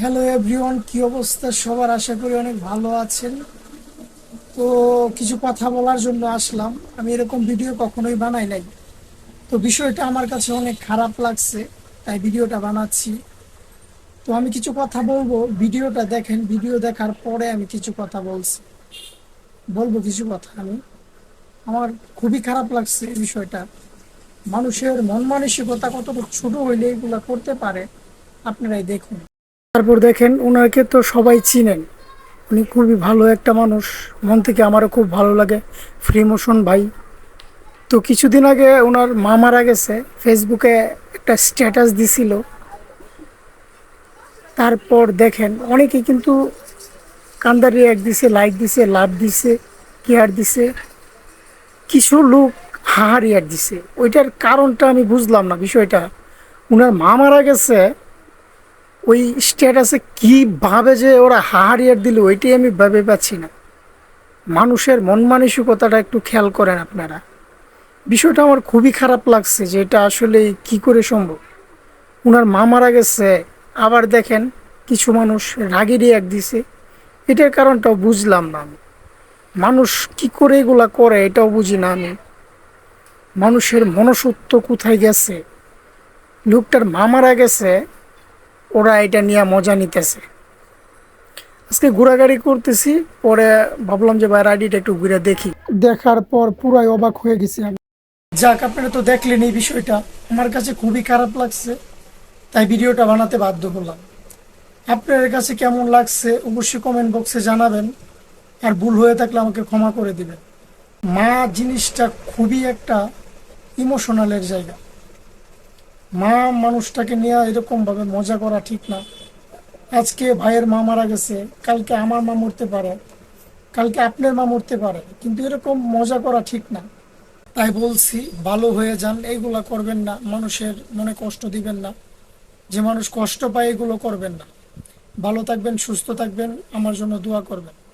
Hello everyone কি অবস্থা? সবার আশা করি অনেক ভালো আছেন। তো কিছু কথা বলার জন্য আসলাম। আমি এরকম ভিডিও কখনোই বানাই নাই। তো বিষয়টা আমার কাছে অনেক খারাপ লাগছে, তাই ভিডিওটা বানাচ্ছি। তো আমি কিছু কথা বলব। ভিডিওটা দেখেন, ভিডিও দেখার পরে আমি কিছু কথা বলছি। বলব কিছু কথা আমি। আমার খুবই খারাপ লাগছে এই বিষয়টা। মানুষের মন মানসিকতা কতটুকু ছোট হইলে এগুলা করতে পারে, আপনারাই দেখুন। তারপর দেখেন ওনাকে তো সবাই চিনেন। উনি খুবই ভালো একটা মানুষ। মন থেকে আমারও খুব ভালো লাগে। ফ্রি মোশন ভাই। তো কিছুদিন আগে ওনার মা মারা গেছে। ফেসবুকে একটা স্ট্যাটাস দিছিল। তারপর দেখেন অনেকে কিন্তু কান্দার রিয়াক্ট দিছে লাইক দিছে লাভ দিছে কেয়ার দিছে। কিছু লোক হাহা রিয়াক্ট দিছে। ওইটার কারণটা আমি বুঝলাম না বিষয়টা। ওনার মা মারা গেছে। ওই স্ট্যাটাসে কীভাবে যে ওরা হাহারিয়ার দিল, ওইটাই আমি ভেবে পাচ্ছি না। মানুষের মন মানসিকতাটা একটু খেয়াল করেন আপনারা। বিষয়টা আমার খুবই খারাপ লাগছে যে এটা আসলে কি করে সম্ভব? ওনার মা মারা গেছে, আবার দেখেন কিছু মানুষ রাগে রিয়াক দিছে। এটার কারণটাও বুঝলাম না আমি। মানুষ কি করে এগুলা করে এটাও বুঝি না আমি। মানুষের মনসত্ব কোথায় গেছে? লোকটার মা মারা গেছে ওরা এটা নিয়ে মজা নিতেছে। আজকে ঘোরাগাড়ি করতেছি, পরে ভাবলাম যে ভাই রাইডিটা একটু ঘুরে দেখি। দেখার পর পুরাই অবাক হয়ে গেছি আমি। যাক, আপনারা তো দেখলেন এই বিষয়টা। আমার কাছে খুবই খারাপ লাগছে, তাই ভিডিওটা বানাতে বাধ্য হলাম আপনাদের কাছে কেমন লাগছে অবশ্যই কমেন্ট বক্সে জানাবেন, আর ভুল হয়ে থাকলে আমাকে ক্ষমা করে দিবেন। মা জিনিসটা খুবই একটা ইমোশনালের জায়গা। মা মানুষটাকে নিয়ে এরকম ভাবে মজা করা ঠিক না। আজকে ভাইয়ের মা মারা গেছে, কালকে আমার মা মরতে পারে, কালকে আপনার মা মরতে পারে, কিন্তু এরকম মজা করা ঠিক না। তাই বলছি, ভালো হয়ে যান, এইগুলা করবেন না, মানুষের মনে কষ্ট দিবেন না। যে মানুষ কষ্ট পায়, এগুলো করবেন না। ভালো থাকবেন, সুস্থ থাকবেন, আমার জন্য দোয়া করবেন।